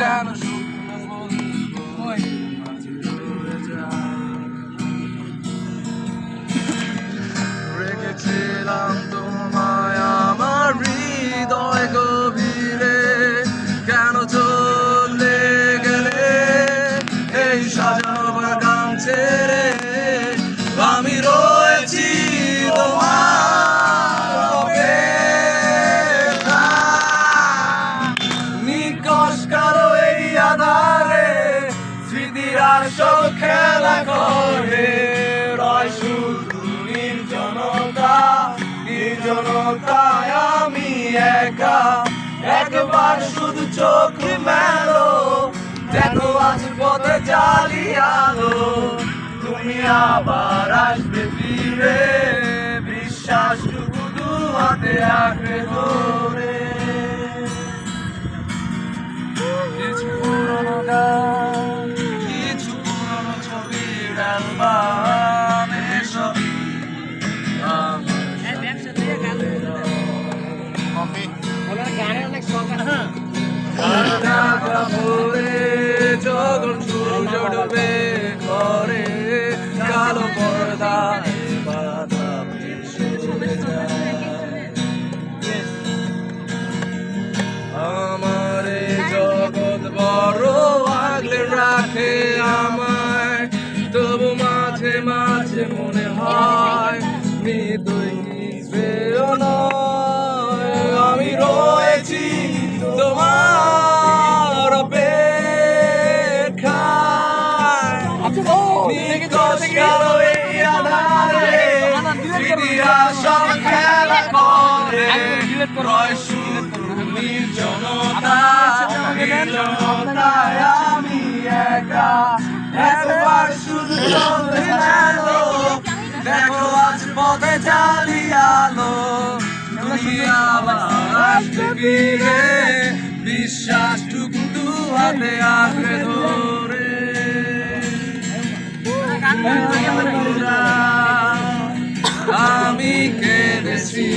যেন সব খেলা করে। রয় শুধু নির্জনতা, নির্জনতায় আমি একা। একবার শুধু চোখ মেলো দেখো আজ পথে আলো। তুমি আবার আসবে ফিরে বিশ্বাস টুকু হাতে আঁকড়ে ছবির এসবই যখন সূর্য ডুবে ঘরে। মাঝে মনে হয় মৃদুই নিবেও নয়। আমি রয়েছি তোমার অপেক্ষায়। নিকশ কালো এই আধারে স্মৃতিরা সব খেলা করে। রয় শুধু নির্জনতা নির্জনতায় আবার ফিরে বিশ্বাস টুকু দু হাতে আঁকড়ে ধরে। আমি কেঁদেছি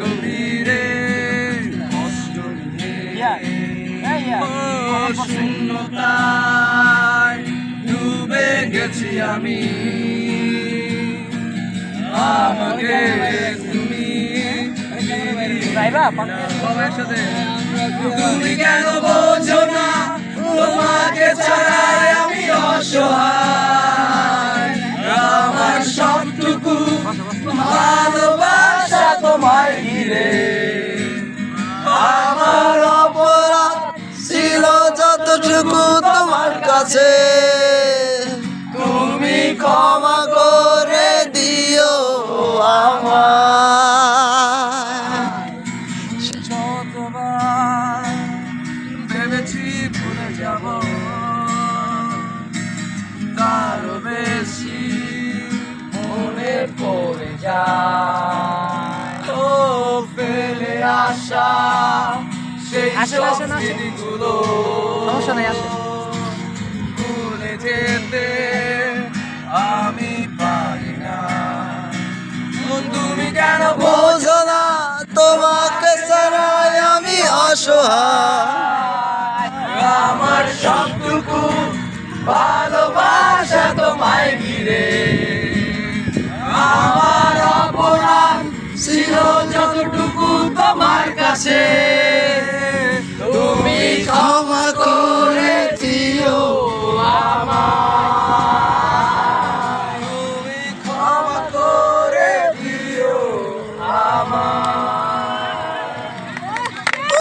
গভীরে কষ্ট নিয়ে ডুবে গেছি আমি। আমাকে তুমি তুমি কেন বোঝো না? তোমাকে ছাড়াই আমি অসহায়। আমার সবটুকু ভালোবাসা তোমায় ঘিরে। আমার অপরাধ ছিল যতটুকু তোমার কাছে। ক্ষমা করে দিও আমার ভেবেছি ভুলে যাব। তারও বেশি মনে পড়ে যায়। ও ফেলে আসা সেই সব আসেন। সমস্যা নাই, আসেন। ভুলে যেতে তুমি কেন